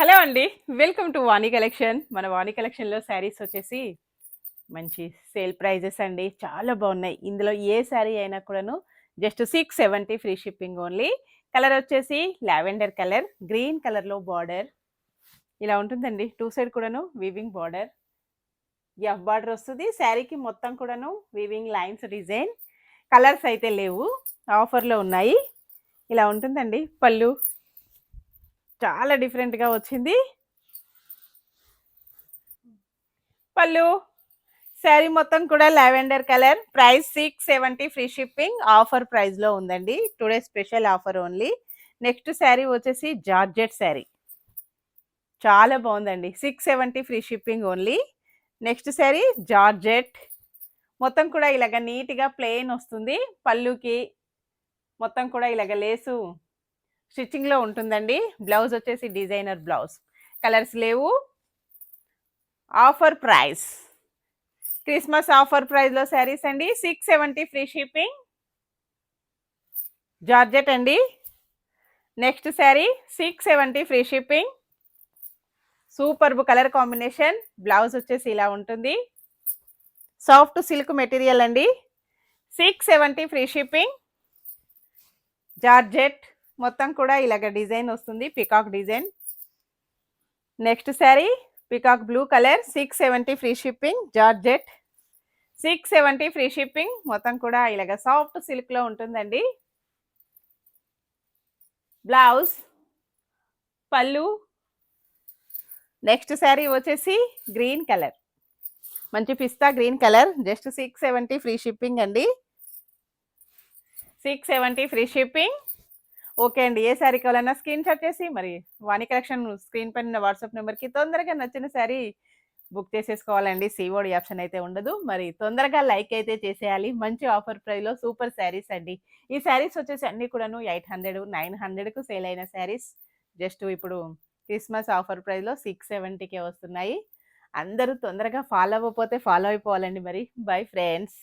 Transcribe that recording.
Hello అండి. Welcome to Vani collection మన వాణి కలెక్షన్లో శారీస్ వచ్చేసి మంచి సేల్ ప్రైజెస్ అండి. చాలా బాగున్నాయి. ఇందులో ఏ శారీ అయినా కూడాను just six seventy free shipping only. Colour వచ్చేసి లావెండర్ కలర్ గ్రీన్ కలర్లో బార్డర్. ఇలా ఉంటుందండి. టూ సైడ్ కూడాను వీవింగ్ బార్డర్ ఎఫ్ బార్డర్ వస్తుంది. శారీకి మొత్తం కూడాను వీవింగ్ లైన్స్ డిజైన్ కలర్స్ అయితే లేవు. ఆఫర్లో ఉన్నాయి. ఇలా ఉంటుందండి. పళ్ళు చాలా డిఫరెంట్గా వచ్చింది. పళ్ళు శారీ మొత్తం కూడా lavender colour. Price six seventy free shipping offer ప్రైస్లో ఉందండి. Today special offer only next sari వచ్చేసి జార్జెట్ శారీ. చాలా బాగుందండి. Six seventy free shipping only next sari georgette. మొత్తం కూడా ఇలాగ నీట్గా ప్లెయిన్ వస్తుంది. పళ్ళుకి మొత్తం కూడా ఇలాగ లేసు స్టిచ్చింగ్లో ఉంటుందండి. బ్లౌజ్ వచ్చేసి డిజైనర్ బ్లౌజ్. కలర్స్ లేవు. Offer price. క్రిస్మస్ ఆఫర్ ప్రైస్లో శారీస్ అండి. Six seventy free shipping. Georgette అండి. Next sari six seventy free shipping. Superb colour combination. Blouse వచ్చేసి ఇలా ఉంటుంది. సాఫ్ట్ సిల్క్ మెటీరియల్ అండి. Six seventy free shipping. Georgette. మొత్తం కూడా ఇలాగ డిజైన్ వస్తుంది peacock design next sari peacock blue colour six seventy free shipping georgette six seventy free shipping మొత్తం కూడా ఇలాగ సాఫ్ట్ సిల్క్లో ఉంటుందండి. బ్లౌజ్ పళ్ళు. నెక్స్ట్ శారీ వచ్చేసి గ్రీన్ కలర్ మంచి పిస్తా green colour just six seventy free shipping అండి. Six seventy free shipping okay అండి. ఏ శారీ కావాలన్నా స్క్రీన్ షాట్ చేసి మరి వాణి కలెక్షన్ స్క్రీన్ పైన వాట్సాప్ నెంబర్కి తొందరగా నచ్చిన శారీ బుక్ చేసేసుకోవాలండి. సీఓడి ఆప్షన్ అయితే ఉండదు. మరి తొందరగా లైక్ అయితే చేసేయాలి. మంచి ఆఫర్ ప్రైస్లో సూపర్ శారీస్ అండి. ఈ శారీస్ వచ్చేసి అన్నీ కూడాను ఎయిట్ హండ్రెడ్ నైన్ హండ్రెడ్కు సేల్ అయిన శారీస్. జస్ట్ ఇప్పుడు క్రిస్మస్ ఆఫర్ ప్రైస్లో సిక్స్ సెవెంటీకే వస్తున్నాయి. అందరూ తొందరగా ఫాలో అవ్వకపోతే ఫాలో అయిపోవాలండి మరి. Bye friends.